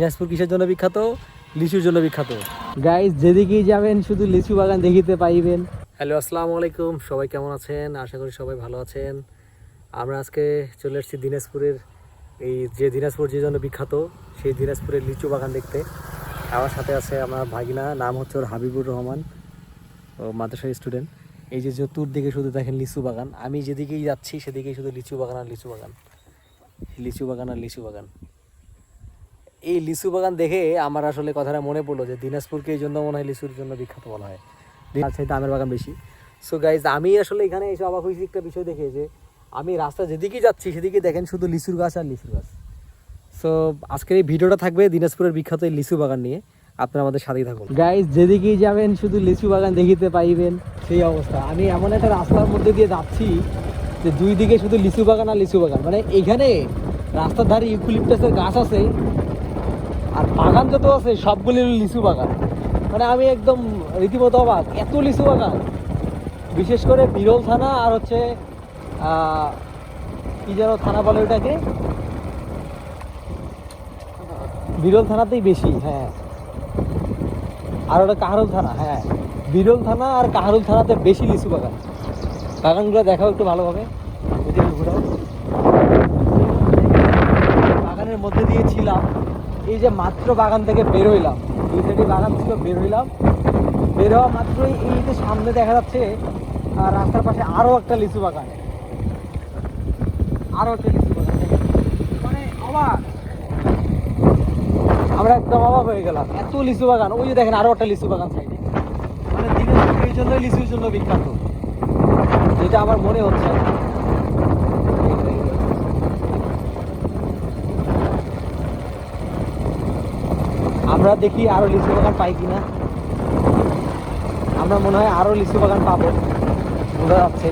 দিনাজপুর কিসের জন্য বিখ্যাত? লিচুর জন্য বিখ্যাত। গাইস যেদিকেই যাবেন শুধু লিচু বাগান দেখিতে পাইবেন। হ্যালো আসসালামু আলাইকুম। সবাই কেমন আছেন? আশা করি সবাই ভালো আছেন। আমরা আজকে চলে এসেছি দিনাজপুরের এই যে দিনাজপুর যে জন্য বিখ্যাত সেই দিনাজপুরের লিচু বাগান দেখতে। আমার সাথে আছে আমার ভাগিনা নাম হচ্ছে ওর হাবিবুর রহমান ও মাদ্রাসার স্টুডেন্ট এই যে চতুর দিকে শুধু দেখেন লিচু বাগান। আমি যেদিকেই যাচ্ছি সেদিকেই শুধু লিচু বাগান আর লিচু বাগান। লিচু বাগান আর লিচু বাগান। এই লিচু বাগান দেখে আমার আসলে কথাটা মনে পড়ল যে দিনাজপুরকে এই জন্য মনে হয় লিচুর জন্য বিখ্যাত বলা হয়। চাইতে আমের বাগান বেশি। সো গাইজ আমি আসলে এখানে এসে অবাক হয়েছি একটা বিষয় দেখে যে আমি রাস্তা যেদিকে যাচ্ছি, সেদিকে দেখেন শুধু লিচুর গাছ আর লিচুর গাছ। সো আজকের এই ভিডিওটা থাকবে দিনাজপুরের বিখ্যাত এই লিচু বাগান নিয়ে। আপনারা আমাদের সাথেই থাকুন। গাইজ যেদিকেই যাবেন, শুধু লিচু বাগান দেখিতে পাইবেন, সেই অবস্থা। আমি এমন একটা রাস্তার মধ্যে দিয়ে যাচ্ছি যে দুই দিকে শুধু লিচু বাগান আর লিচু বাগান। মানে এখানে রাস্তার ধারে ইউকুলিপটাসের গাছ আছে বাগান যত আছে, সবগুলি লিচু বাগান। মানে আমি একদম রীতিমতো অবাক, এত লিচু বাগান। বিশেষ করে বিরল থানা আর হচ্ছে কি যেন থানা বলে ওটাকে? বিরল থানাতেই বেশি হ্যাঁ। আর ওটা কাহারুল থানা হ্যাঁ। বিরল থানা আর কাহারুল থানাতে বেশি লিচু বাগান। বাগানগুলো দেখাও একটু ভালোভাবে। ওদিকে বাগানের মধ্যে দিয়ে ছিলাম। এই যে মাত্র বাগান থেকে বের হইলাম, দুই সাইডে বাগান ছিল, বের হইলাম। বের হওয়া মাত্রই এই যে সামনে দেখা যাচ্ছে আর রাস্তার পাশে আরও একটা লিচু বাগান। আরও একটা লিচু বাগান। মানে অবাক। আমরা একদম অবাক হয়ে গেলাম। এত লিচু বাগান, ওই যে দেখেন আরও একটা লিচু বাগান সাইডে। মানে দিনের এই জন্যই লিচুর জন্য বিখ্যাত। যেটা আমার মনে হচ্ছে। আমরা দেখি আরও লিচু বাগান পাই কিনা। আমরা মনে হয় আরও লিচু বাগান পাবো। বোঝা যাচ্ছে।